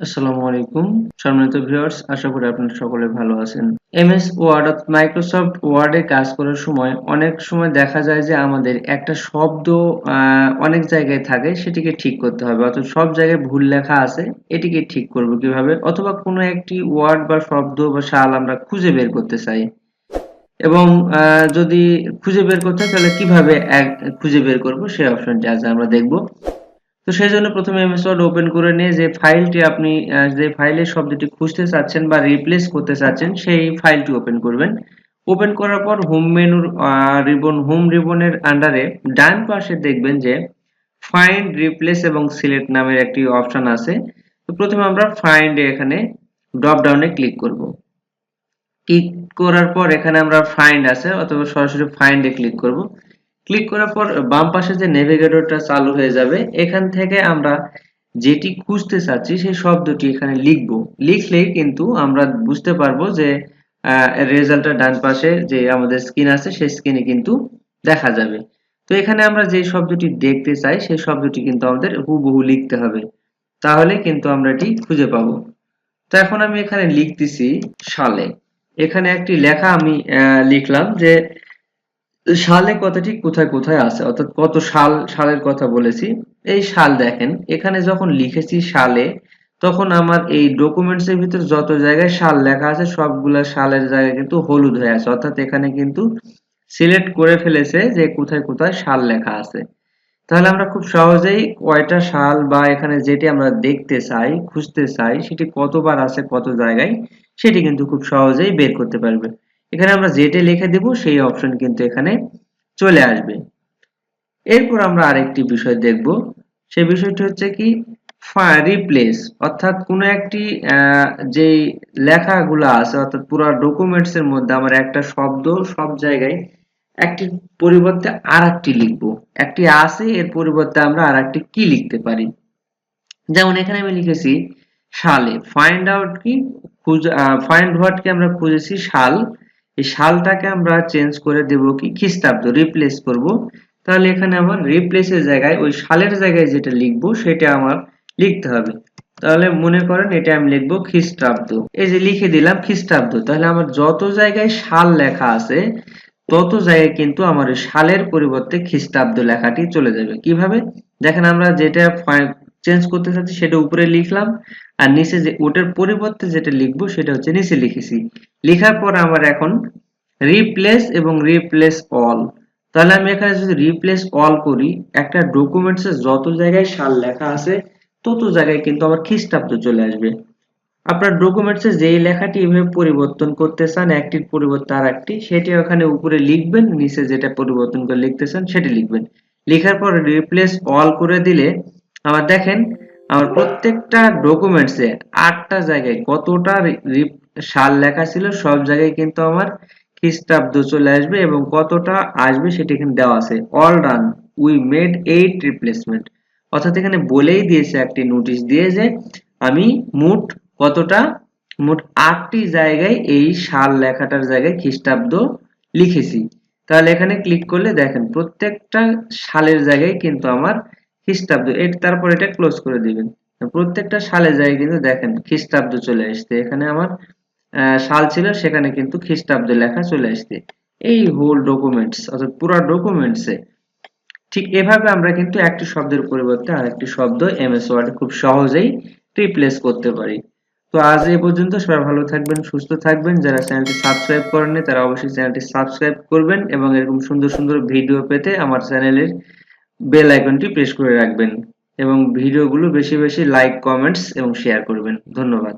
আসসালামু আলাইকুম। সম্মানিত ভিউয়ার্স, আশা করি আপনারা সকলে ভালো আছেন। এমএস ওয়ার্ড মাইক্রোসফট ওয়ার্ডে কাজ করার সময় অনেক সময় দেখা যায় যে আমাদের একটা শব্দ অনেক জায়গায় থাকে, সেটিকে ঠিক করতে হবে। অর্থাৎ সব জায়গায় ভুল লেখা আছে, এটিকে ঠিক করব কীভাবে? অথবা কোনো একটি ওয়ার্ড বা শব্দ বা শাল আমরা খুঁজে বের করতে চাই। এবং যদি খুঁজে বের করতে তাহলে কীভাবে খুঁজে বের করব? সেই অপশনটি আজ আমরা দেখব। তো সেই জন্য প্রথমে এমএস ওয়ার্ড ওপেন করে নিয়ে যে ফাইলটি আপনি যে ফাইলের শব্দটি খুঁজতে চাচ্ছেন বা রিপ্লেস করতে চাচ্ছেন, সেই ফাইলটি ওপেন করবেন। ওপেন করার পর হোম মেনুর রিবন হোম রিবনের আন্ডারে ডান পাশে দেখবেন যে ফাইন্ড রিপ্লেস এবং সিলেক্ট নামের একটি অপশন আছে। তো প্রথমে আমরা ফাইন্ড এখানে ড্রপ ডাউনে ক্লিক করব। ক্লিক করার পর এখানে আমরা ফাইন্ড আছে, অথবা সরাসরি ফাইন্ডে ক্লিক করব। ক্লিক করার পর বাম পাশে যে নেভিগেটরটা চালু হয়ে যাবে, এখান থেকে আমরা যেটি খুঁজতে চাচ্ছি সেই শব্দটি এখানে লিখব। লিখলেই কিন্তু আমরা বুঝতে পারব যে রেজাল্টটা ডান পাশে যে আমাদের স্ক্রিন আছে, সেই স্ক্রিনে কিন্তু দেখা যাবে। তো এখানে আমরা যে শব্দটি দেখতে চাই, সেই শব্দটি কিন্তু আমাদের হুবহু লিখতে হবে। তাহলে কিন্তু আমরা এটি খুঁজে পাবো। তো এখন আমি এখানে লিখতেছি সালে। এখানে একটি লেখা আমি লিখলাম যে সালে কথাটি কোথায় কোথায় আছে? অর্থাৎ কত সাল সালের কথা বলেছি। এই সাল দেখেন, এখানে যখন লিখেছি সালে তখন আমার এই ডকুমেন্টস এর ভিতর যত জায়গায় সাল লেখা আছে, সবগুলা সালের জায়গায় কিন্তু হলুদ হয়ে আছে। অর্থাৎ এখানে কিন্তু সিলেক্ট করে ফেলেছে যে কোথায় কোথায় সাল লেখা আছে। তাহলে আমরা খুব সহজেই কয়টা সাল বা এখানে যেটি আমরা দেখতে চাই, খুঁজতে চাই, সেটি কতবার আছে, কত জায়গায়, সেটি কিন্তু খুব সহজেই বের করতে পারবে। এখানে আমরা জেটে লিখে দেব, সেই অপশন কিন্তু এখানে চলে আসবে। এরপর আমরা আরেকটি বিষয় দেখব। সেই বিষয়টি হচ্ছে কি রিপ্লেস অর্থাৎ কোনো একটি যেই লেখাগুলো আছে, অর্থাৎ পুরো ডকুমেন্টস এর মধ্যে আমার একটা শব্দ, সব জায়গায় একটি পরিবর্তে আর একটি লিখব। একটি আছে, এর পরিবর্তে আমরা আর একটি কি লিখতে পারি? যেমন এখানে আমি লিখেছি সালে ফাইন্ড আউট কি ফাইন্ড হোয়াট কে আমরা খুঁজেছি সাল এই সালটাকে আমরা চেঞ্জ করে দেব কি? খ্রিস্টাব্দ রিপ্লেস করব। তাহলে এখানে আমার রিপ্লেসের জায়গায়, ওই সালের জায়গায় যেটা লিখব, সেটা আমার লিখতে হবে। তাহলে মনে করেন এটা আমি লিখব খ্রিস্টাব্দ। এই যে লিখে দিলাম খ্রিস্টাব্দ, তাহলে আমার যত জায়গায় সাল লেখা আছে, তত জায়গায় কিন্তু আমার সালের পরিবর্তে খ্রিস্টাব্দ লেখাটি চলে যাবে। কীভাবে? দেখেন আমরা যেটা চেঞ্জ করতে চাচ্ছি, সেটা উপরে লিখলাম, আর নিচে যে ওটার পরিবর্তে যেটা লিখব, সেটা হচ্ছে নিচে লিখেছি। লেখার পর আমার এখন রিপ্লেস এবং রিপ্লেস অল তাহলে আমি এখানে যদি রিপ্লেস অল করি, একটা ডকুমেন্টসে যত জায়গায় সাল লেখা আছে, তত জায়গায় কিন্তু আবার খ্রিস্টাব্দ চলে আসবে। আপনার ডকুমেন্টসে যেই লেখাটি এভাবে পরিবর্তন করতে চান, একটির পরিবর্তে আর একটি সেটি ওখানে উপরে লিখবেন, নিচে যেটা পরিবর্তন করে লিখতে চান, সেটি লিখবেন। লেখার পর রিপ্লেস অল করে দিলে, আবার দেখেন, আমার প্রত্যেকটা ডকুমেন্টসে আটটা জায়গায় কতটা সাল লেখা ছিল, সব জায়গায় কিন্তু আমার খ্রিস্টাব্দ চলে আসবে এবং কতটা আসবে সেটা এখানে দেওয়া আছে। All run we made eight replacement অর্থাৎ এখানে বলেই দিয়েছে একটি নোটিশ দিয়ে যে আমি মোট কতটা, মোট আটটি জায়গায় এই সাল লেখাটার জায়গায় খ্রিস্টাব্দ লিখেছি। তাহলে এখানে ক্লিক করলে দেখেন প্রত্যেকটা সালের জায়গায় কিন্তু আমার খ্রিস্টাব্দ, এর তারপর এটা ক্লোজ করে দিবেন। প্রত্যেকটা সালের জায়গায় কিন্তু দেখেন খ্রিস্টাব্দ চলে আসছে। এখানে আমার সাল ছিল, সেখানে কিন্তু খ্রিস্টাব্দে লেখা চলে আসছে। এই হোল ডকুমেন্টস অর্থাৎ পুরো ডকুমেন্টসে ঠিক এভাবে আমরা কিন্তু একটি শব্দের পরিবর্তে আরেকটি শব্দ এমএস ওয়ার্ডে খুব সহজেই রিপ্লেস করতে পারি। তো আজ এই পর্যন্ত সবাই ভালো থাকবেন, সুস্থ থাকবেন। যারা চ্যানেলটি সাবস্ক্রাইব করেননি, তারা অবশ্যই চ্যানেলটি সাবস্ক্রাইব করবেন এবং এরকম সুন্দর সুন্দর ভিডিও পেতে আমার চ্যানেলের বেল আইকনটি প্রেস করে রাখবেন এবং ভিডিওগুলো বেশি বেশি লাইক কমেন্টস এবং শেয়ার করবেন। ধন্যবাদ।